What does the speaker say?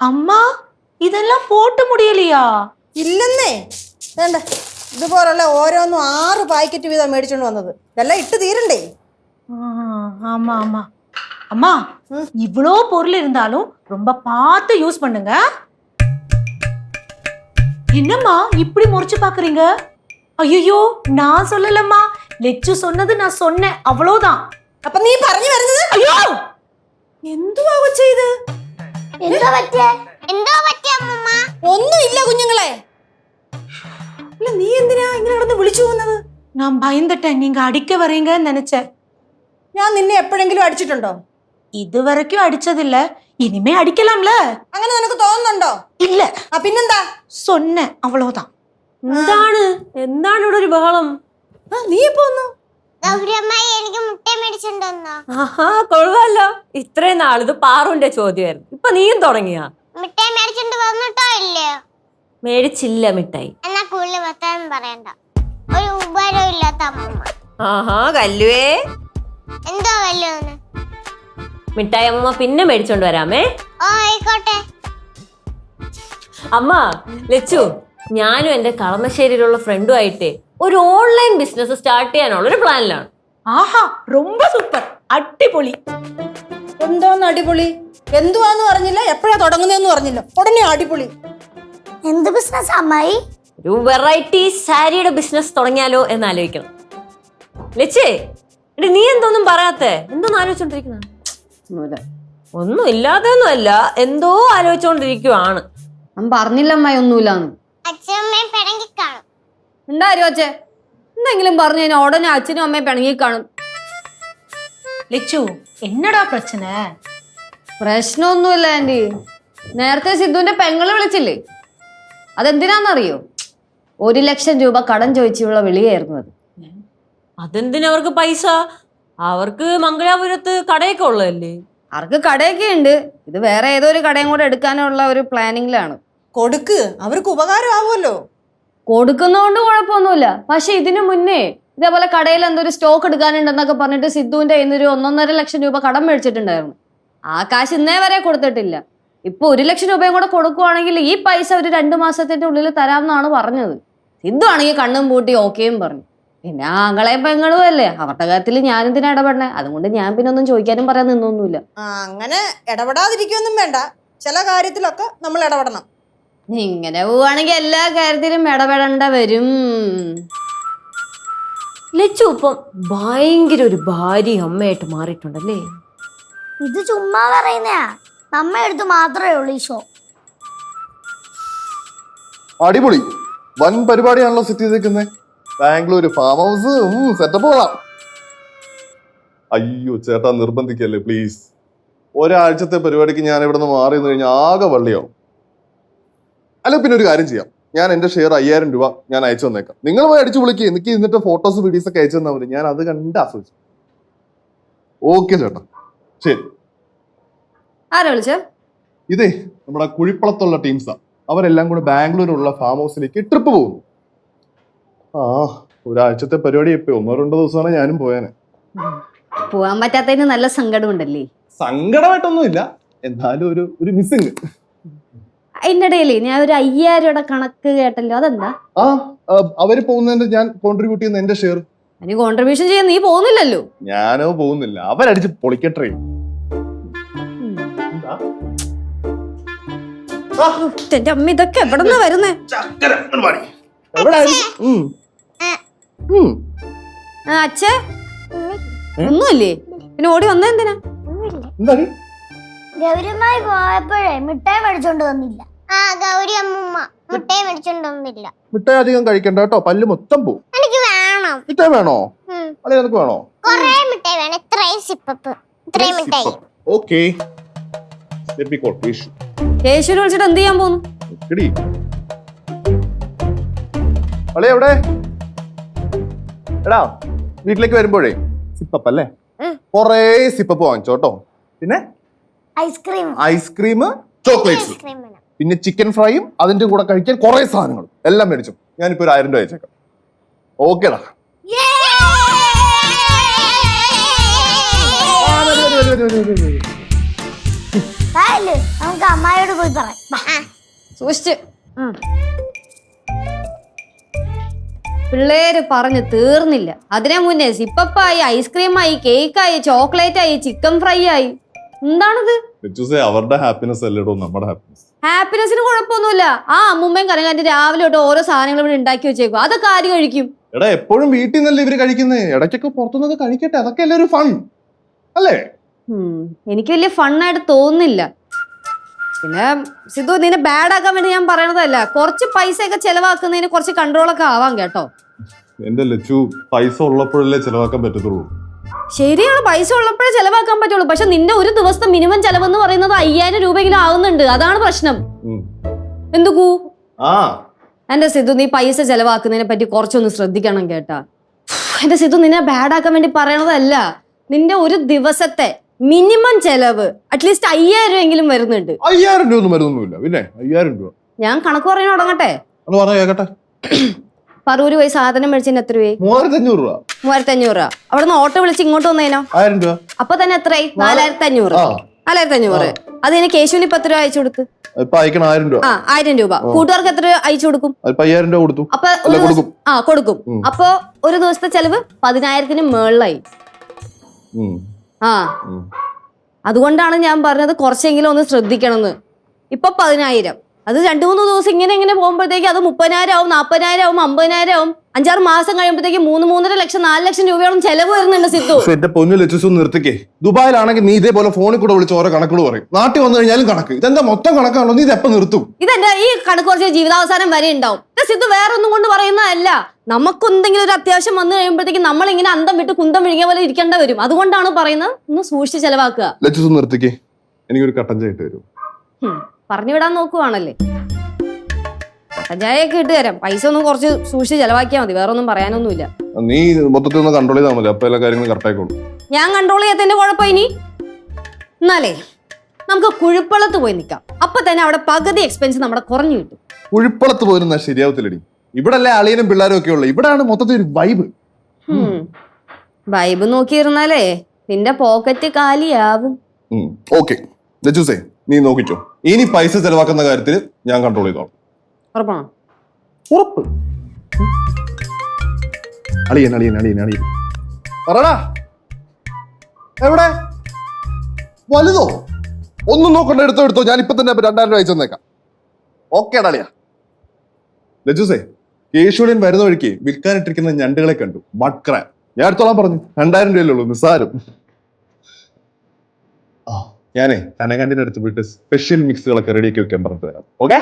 അമ്മ ഇതെല്ലാം പോട്ട് മുടിയലിയാ ഇല്ലെന്നേ വേണ്ട ഇതുപോലുള്ള ഓരോന്നും ആറ് പാക്കറ്റ് വീതം മേടിച്ചോണ്ട് വന്നത്. ഇതെല്ലാം ഇട്ട് തീരണ്ടേ? ஆமா ஆமா அம்மா இவ்வளோ பொருள் இருந்தாலும் ரொம்ப பார்த்து யூஸ் பண்ணுங்க. என்னம்மா இப்படி முறிச்சு பாக்குறீங்க ஐயோ நான் சொல்லலம்மா. லெச்சு சொன்னது நான் சொன்னேன். அவ்வளோதான் அப்ப நீ പറഞ്ഞു ஐயோ! எந்த എന്തുവാ இது? എന്തോ പറ്റിയേ? എന്തോ പറ്റിയ അമ്മമ്മ? ഒന്നുമില്ല കുഞ്ഞുങ്ങളെ. അല്ല നീ എന്തിനാ ഇങ്ങനെ നടന്ന് വിളിച്ചു പോകുന്നത്? ഞാൻ ഭയന്നിട്ട് എന്നെ അടിക്ക പറയുക നനച്ച. ഞാൻ നിന്നെ എപ്പോഴെങ്കിലും അടിച്ചിട്ടുണ്ടോ? ഇതുവരയ്ക്കും അടിച്ചതില്ല ഇനിമേ അടിക്കലാംല. അങ്ങനെ നിനക്ക് തോന്നുന്നുണ്ടോ? ഇല്ല. ആ പിന്നെന്താ? സൊന്നെ അവളോതാ. എന്താണ്? എന്താണ് ഇവിടെ ഒരു ബഹളം? ആ നീ ഇപ്പൊ വന്നോ? ആഹാ കൊള്ളാലോ. ഇത്രയും നാൾ ഇത് പാറുവിന്റെ ചോദ്യമായിരുന്നു. ഇപ്പൊ നീയും തുടങ്ങിയാ? മിഠായി മേടിച്ചിട്ട് വന്നിട്ടോ ഇല്ലയോ മേടിച്ചില്ല മിഠായി. എന്നാ കൂടുതൽ വർത്താനം പറയണ്ട. ഒരു ഉപകാരവും ഇല്ലാത്ത അമ്മമ്മ. ആഹാ കല്ലുവേ. എന്തോ മിഠായി അമ്മ പിന്നെ മേടിച്ചോണ്ട് വരാമേ. ഓ ആയിക്കോട്ടെ. അമ്മ ലച്ചു. ഞാനും എന്റെ കളമശ്ശേരിയിലുള്ള ഫ്രണ്ടുമായിട്ട് ഒരു ഓൺലൈൻ ബിസിനസ് സ്റ്റാർട്ട് ചെയ്യാനുള്ള ഒരു പ്ലാനിലാണ് ஆஹா ரொம்ப சூப்பர் അടിപൊളി എന്തോന്ന് അടിപൊളി എന്തുവാന്ന് പറഞ്ഞില്ല എപ്പോഴാ തുടങ്ങുന്നതെന്ന് പറഞ്ഞില്ല ഉടനെ അടിപൊളി എന്ത് ബിസിനസ് അമ്മായി ഒരു വെറൈറ്റി സാരിയുടെ ബിസിനസ് തുടങ്ങിയാലോ എന്ന് ആലോചിക്കണം ലച്ചേ എടി നീ എന്തോന്നും പറയാത്തെ എന്തോന്ന് ആലോചിച്ചോണ്ടിരിക്കുന്ന ഒന്നും ഇല്ലാതെയൊന്നും അല്ല എന്തോ ആലോചിച്ചോണ്ടിരിക്കുവാണ് ഞാൻ പറഞ്ഞില്ല അമ്മായി ഒന്നുമില്ലാന്ന് എന്തെങ്കിലും പറഞ്ഞു കഴിഞ്ഞാൽ അച്ഛനും അമ്മയും പിണങ്ങി കാണും. ലച്ചു എന്നടാ പ്രശ്ന? പ്രശ്നമൊന്നുമില്ല ആന്റി നേരത്തെ സിദ്ധുവിന്റെ പെങ്ങൾ വിളിച്ചില്ലേ? അതെന്തിനാന്നറിയോ? ഒരു ലക്ഷം രൂപ കടം ചോദിച്ചുള്ള വിളിയായിരുന്നു അത്. അതെന്തിനാ അവർക്ക് പൈസ? അവർക്ക് മംഗലാപുരത്ത് കടയൊക്കെ ഉള്ളതല്ലേ? അവർക്ക് കടയൊക്കെ ഉണ്ട് ഇത് വേറെ ഏതോ ഒരു കടയും കൂടെ എടുക്കാനുള്ള ഒരു പ്ലാനിങ്ങിലാണ് കൊടുക്ക്. അവർക്ക് ഉപകാരമാവുമല്ലോ. കൊടുക്കുന്നതുകൊണ്ട് കുഴപ്പമൊന്നുമില്ല. പക്ഷെ ഇതിനു മുന്നേ ഇതേപോലെ കടയിൽ എന്തോ ഒരു സ്റ്റോക്ക് എടുക്കാനുണ്ടെന്നൊക്കെ പറഞ്ഞിട്ട് സിദ്ധുവിന്റെ കയ്യിൽ നിന്ന് ഒന്നൊന്നര ലക്ഷം രൂപ കടം മേടിച്ചിട്ടുണ്ടായിരുന്നു. ആ കാശ് ഇന്നേ വരെ കൊടുത്തിട്ടില്ല. ഇപ്പൊ ഒരു ലക്ഷം രൂപയും കൂടെ കൊടുക്കുവാണെങ്കിൽ ഈ പൈസ ഒരു രണ്ടു മാസത്തിന്റെ ഉള്ളിൽ തരാമെന്നാണ് പറഞ്ഞത്. സിദ്ധു ആണെങ്കിൽ കണ്ണും പൂട്ടി ഓക്കെയും പറഞ്ഞു. പിന്നെ ആങ്ങളെയും പെങ്ങളും അല്ലേ? അവരുടെ കാര്യത്തിൽ ഞാനെന്തിനാ ഇടപെടണേ? അതുകൊണ്ട് ഞാൻ പിന്നെ ഒന്നും ചോദിക്കാനും പറയാൻ നിന്നൊന്നുമില്ല. അങ്ങനെ ഇടപെടാതിരിക്കൊന്നും വേണ്ട. ചില കാര്യത്തിലൊക്കെ നമ്മൾ ഇടപെടണം. ഇങ്ങനെ പോവാണെങ്കിൽ എല്ലാ കാര്യത്തിലും ഇടപെടേണ്ട വരും. ലച്ചു ഇപ്പം ഭയങ്കര ഒരു ഭാര്യ അമ്മയായിട്ട് മാറിയിട്ടുണ്ടല്ലേ? ഇത് ചുമ്മാ പറയുന്നയാ. നമ്മ എടുത്ത് മാത്രമേ ഉള്ളൂ ഈ ഷോ അടിപൊളി. വൻ പരിപാടിയാണല്ലോ സെറ്റ് ചെയ്തേക്കുന്നത് ബാംഗ്ലൂർ ഫാം ഹൗസ് സെറ്റപ്പ് കൊള്ളാം. അയ്യോ ചേട്ടാ നിർബന്ധിക്കല്ലേ പ്ലീസ് ഒരാഴ്ചത്തെ പരിപാടിക്ക് ഞാൻ ഇവിടെ നിന്ന് മാറി നിന്ന് കഴിഞ്ഞാൽ ആകെ വള്ളിയാവും. അല്ല പിന്നെ ഒരു കാര്യം ചെയ്യാം. ഞാൻ എന്റെ ഷെയർ അയ്യായിരം രൂപ ഞാൻ അയച്ചു തന്നേക്കാം. നിങ്ങൾ പോയി അടിച്ചു വിളിക്കുക എനിക്ക് എന്നിട്ട് ഫോട്ടോസ് വീഡിയോസ് ഒക്കെ അയച്ചു തന്നാൽ മതി. ഞാൻ അത് കണ്ട് ആസ്വദിച്ചു. ഓക്കെ ചേട്ടാ. ശരി. ആരാ വിളിച്ച? ഇതേ നമ്മുടെ കുഴിപ്പളത്തുള്ള ടീംസാ അവരെല്ലാം കൂടെ ബാംഗ്ലൂരുള്ള ഫാം ഹൗസിലേക്ക് ട്രിപ്പ് പോകുന്നു. ആ ഒരാഴ്ചത്തെ പരിപാടി ഇപ്പൊ ഒന്നോ രണ്ടോ ദിവസമാണ് ഞാനും പോയാനെ. പോവാൻ പറ്റാത്തതിന് നല്ല സങ്കടമുണ്ടല്ലേ? സങ്കടമായിട്ടൊന്നുമില്ല. എന്നാലും ഒരു ഒരു മിസ്സിങ് അതിന്റെ ഇടയിൽ ഞാൻ ഒരു അയ്യായിരം രൂപയുടെ കണക്ക് കേട്ടല്ലോ അതെന്താ? ആ ആ, അവർ പോകുന്നതിന്റെ ഞാൻ കോൺട്രിബ്യൂട്ട് ചെയ്യുന്ന എന്റെ ഷെയർ അതിന് കോൺട്രിബ്യൂഷൻ ചെയ്യാൻ നീ പോകുന്നില്ലല്ലോ. ഞാനോ പോകുന്നില്ല. അവരടിച്ച് പൊളിക്കട്ടെ. എന്റെ അമ്മ ഇതൊക്കെ എവിടെന്നാ വരുന്നേ. എവിടായിരുന്നു? ഉം. ഉം. ആ, അച്ഛേ. ഒന്നുമില്ലേ? പിന്നെ ഓടി വന്ന എന്തിനാ എന്താടി? ഗൗരിയമ്മായി പോയപ്പോഴേ മിഠായി മേടിച്ചോണ്ട് വന്നില്ല. ആ ഗൗരി അമ്മൂമ്മ മിഠായി മേടിച്ചോണ്ട് വന്നില്ല. മിഠായി അധികം കഴിക്കണ്ട കേട്ടോ പല്ല് മൊത്തം പോവും. എനിക്ക് വേണം. മിഠായി വേണോ. അല്ലെ നിനക്ക് വേണോ? കൊറേ മിഠായി വേണം ഇത്രയും സിപ്പപ്പ് ഇത്രയും മിഠായി. ഓക്കെ. കേശുവിനെ വിളിച്ചിട്ട് എന്ത് ചെയ്യാൻ പോന്നു അളെ എവിടെ? എടാ വീട്ടിലേക്ക് വരുമ്പോഴേ സിപ്പപ്പ് അല്ലേ കുറേ കൊറേ സിപ്പപ്പ് വാങ്ങിച്ചോട്ടോ പിന്നെ? Ice cream. Ice cream chocolates. പിന്നെ ചിക്കൻ ഫ്രൈയും അതിന്റെ കൂടെ കഴിക്കാൻ കുറെ സാധനങ്ങൾ എല്ലാം മേടിച്ചു. ഞാനിപ്പോ ഒരു ആയിരം രൂപ അയച്ചേക്കാം. ഓക്കേടാ നമുക്ക് പോയി പറയാം. സൂക്ഷിച്ച്. പിള്ളേര് പറഞ്ഞു തീർന്നില്ല. അതിനെ മുന്നേ സിപ്പപ്പായി ഐസ്ക്രീമായി കേക്കായി ചോക്ലേറ്റ് ആയി ചിക്കൻ ഫ്രൈ ആയി എന്താണിത്? അവരുടെ ഹാപ്പിനെസ് അല്ലേടോ നമ്മുടെ ഹാപ്പിനെസ് ഹാപ്പിനെസ്സിന് കുഴപ്പമൊന്നുമില്ല. ആ അമ്മുമ്മയും കനകാന്റെ രാവിലെ തൊട്ട് ഓരോ സാധനങ്ങൾ ഇവിടെ ഉണ്ടാക്കി വെച്ചേക്കും അതൊക്കെ ആര് കഴിക്കും? എടാ എപ്പോഴും വീട്ടിൽ നിന്നല്ലേ ഇവർ കഴിക്കുന്നത് ഇടയ്ക്കൊക്കെ പുറത്തുനിന്നൊക്കെ കഴിക്കട്ടെ അതൊക്കെ അല്ലേ ഒരു ഫൺ അല്ലേ? എനിക്ക് വലിയ ഫണ്ണായിട്ട് തോന്നുന്നില്ല. പിന്നെ സിദ്ധു നിന്നെ ബാഡ് ആക്കാൻ വേണ്ടി ഞാൻ പറയണതല്ല. കുറച്ച് പൈസ ഒക്കെ ചെലവാക്കുന്നതിന് കുറച്ച് കൺട്രോൾ ഒക്കെ ആവാം കേട്ടോ. എന്റെ ലച്ചു പൈസ ഉള്ളപ്പോഴല്ലേ ചെലവാക്കാൻ പറ്റത്തുള്ളൂ. ശരിയാണ് പൈസ ഉള്ളപ്പോഴേ ചെലവാക്കാൻ പറ്റുള്ളൂ. പക്ഷെ നിന്റെ ഒരു ദിവസത്തെ മിനിമം ചെലവ് എന്ന് പറയുന്നത് അയ്യായിരം രൂപയെങ്കിലും ആവുന്നുണ്ട്. അതാണ് പ്രശ്നം. എന്തുക്കൂ ആ. എന്റെ സിദ്ധു നീ പൈസ ചെലവാക്കുന്നതിനെ പറ്റി കുറച്ചൊന്ന് ശ്രദ്ധിക്കണം കേട്ടാ. എന്റെ സിദ്ധു നിന്നെ ബാഡ് ആക്കാൻ വേണ്ടി പറയണതല്ല. നിന്റെ ഒരു ദിവസത്തെ മിനിമം ചെലവ് അറ്റ്ലീസ്റ്റ് അയ്യായിരം രൂപ എങ്കിലും വരുന്നുണ്ട്. അയ്യായിരം രൂപ ഒന്നും വരുന്നൊന്നുമില്ല. പിന്നെ അയ്യായിരം രൂപ. ഞാൻ കണക്ക് പറയാൻ തുടങ്ങട്ടെ. പറഞ്ഞ കേക്കട്ടെ. പറൂര് പോയി സാധനം മേടിച്ചതിന് എത്ര രൂപ മൂവായിരത്തഞ്ഞൂറ് രൂപ. മൂവായിരത്തി അഞ്ഞൂറ് രൂപ. അവിടെ നിന്ന് ഓട്ടോ വിളിച്ച് ഇങ്ങോട്ട് വന്നേനോ? ആയിരം രൂപ. അപ്പൊ തന്നെ എത്രയായി? നാലായിരത്തി അഞ്ഞൂറ് നാലായിരത്തി അഞ്ഞൂറ് അത് ഇനി കേശുവിന് ഇപ്പൊ എത്ര രൂപ അയച്ചു കൊടുത്ത്? ഇപ്പൊ അയക്കണം ആയിരം രൂപ. ആ ആയിരം രൂപ. കൂട്ടുകാർക്ക് എത്ര രൂപ അയച്ചു കൊടുക്കും? അയ്യായിരം രൂപ കൊടുത്തു. അപ്പൊ കൊടുക്കും. ആ കൊടുക്കും. അപ്പൊ ഒരു ദിവസത്തെ ചെലവ് പതിനായിരത്തിന് മേളിലായി. ആ. അതുകൊണ്ടാണ് ഞാൻ പറഞ്ഞത് കുറച്ചെങ്കിലും ഒന്ന് ശ്രദ്ധിക്കണം എന്ന് ഇപ്പൊ പതിനായിരം. അത് രണ്ടു മൂന്ന് ദിവസം ഇങ്ങനെ ഇങ്ങനെ പോകുമ്പോഴത്തേക്ക് അത് മുപ്പതിനായിരം ആവും നാൽപ്പതിനായിരം ആവും അമ്പതിനായിരം ആവും അഞ്ചാറ് മാസം കഴിയുമ്പോഴത്തേക്ക് മൂന്ന് മൂന്നര ലക്ഷം നാല് ലക്ഷം രൂപയോളം ചെലവ് വരുന്നുണ്ട് സിദ്ധു. എന്റെ പൊന്നു ലക്ഷം നിർത്തിക്കേ. ദുബായിലാണെങ്കിൽ നീ ഇതേപോലെ ഫോണിൽ കൂടെ വിളിച്ച് ഓരോ കണക്കുകൾ പറയും. നാട്ടിൽ വന്നു കഴിഞ്ഞാലും കണക്ക്. ഇതെന്താ മൊത്തം കണക്കാണോ? നീ ഇതെപ്പം നിർത്തും? ഇതെന്റെ ഈ കണക്ക് കുറച്ച് ജീവിതാവസാനം വരെ ഉണ്ടാവും. സിദ്ധു വേറെ ഒന്നും കൊണ്ട് പറയുന്നതല്ല. നമുക്കെന്തെങ്കിലും ഒരു അത്യാവശ്യം വന്നു കഴിയുമ്പോഴത്തേക്ക് നമ്മൾ ഇങ്ങനെ അന്തം വിട്ട് കുന്തം വിഴുങ്ങിയ പോലെ ഇരിക്കേണ്ട വരും. അതുകൊണ്ടാണ് പറയുന്നത് ഒന്ന് സൂക്ഷിച്ച് ചെലവാക്കുക. ലക്ഷം നിർത്തിക്കേ. എനിക്കൊരു കട്ടൻ ചെയ്തിട്ട് വരും പറഞ്ഞു വിടാൻ നോക്കുവാണല്ലേ? കട്ടഞ്ചായൊക്കെ ഇട്ട് തരാം. പൈസ ഒന്ന് കുറച്ച് സൂക്ഷിച്ച് ചെലവാക്കിയാൽ മതി. വേറൊന്നും പറയാനൊന്നുമില്ല. നീ മൊത്തത്തിൽ ഒന്ന് കൺട്രോൾ ചെയ്താൽ മതി. അപ്പൊ എല്ലാ കാര്യങ്ങളും കറക്റ്റ് ആയിക്കോളും. ഞാൻ കൺട്രോൾ ചെയ്യാത്തതിന്റെ കുഴപ്പം ഇനി? എന്നാലേ നമുക്ക് കുഴിപ്പളത്ത് പോയി നിൽക്കാം അപ്പൊ തന്നെ അവിടെ പകുതി എക്സ്പെൻസ് നമ്മുടെ കുറഞ്ഞു കിട്ടും. കുഴിപ്പളത്ത് പോയിരുന്ന ശരിയാവത്തില്ലടി. ഇവിടെ അല്ലേ അളിയനും പിള്ളേരും ഒക്കെ ഉള്ളു. ഇവിടെയാണ് മൊത്തത്തിൽ ഒരു വൈബ് വൈബ് നോക്കിയിരുന്നാലേ നിന്റെ പോക്കറ്റ് കാലിയാവും. ഓക്കെ നീ നോക്കിക്കോ. ഇനി പൈസ ചെലവാക്കുന്ന കാര്യത്തിൽ ഞാൻ കൺട്രോൾ ചെയ്തോളാം. ഉറപ്പാണോ? ഉറപ്പ്. അളിയൻ അളിയൻ അളിയൻ അളിയൻ. പറടാ. എവിടെ? വലുതോ? ഒന്നും നോക്കണ്ട എടുത്തോ എടുത്തോ. ഞാൻ ഇപ്പൊ തന്നെ രണ്ടായിരം രൂപ അയച്ചു തന്നേക്കാം. ഓക്കെ അളിയ ലജുസേ കേശുവളിയൻ വരുന്ന വഴിക്ക് വിൽക്കാനിട്ടിരിക്കുന്ന ഞണ്ടുകളെ കണ്ടു. മഡ്ക്രാൻ. ഞാൻ എടുത്തോളാൻ പറഞ്ഞു. രണ്ടായിരം രൂപയല്ലേ ഉള്ളൂ നിസ്സാരം. ഞാനേ കനകാന്റിന്റെ അടുത്ത് പോയിട്ട് സ്പെഷ്യൽ മിക്സുകളൊക്കെ റെഡിയാക്കി വെക്കാൻ പറഞ്ഞു തരാം ഓക്കെ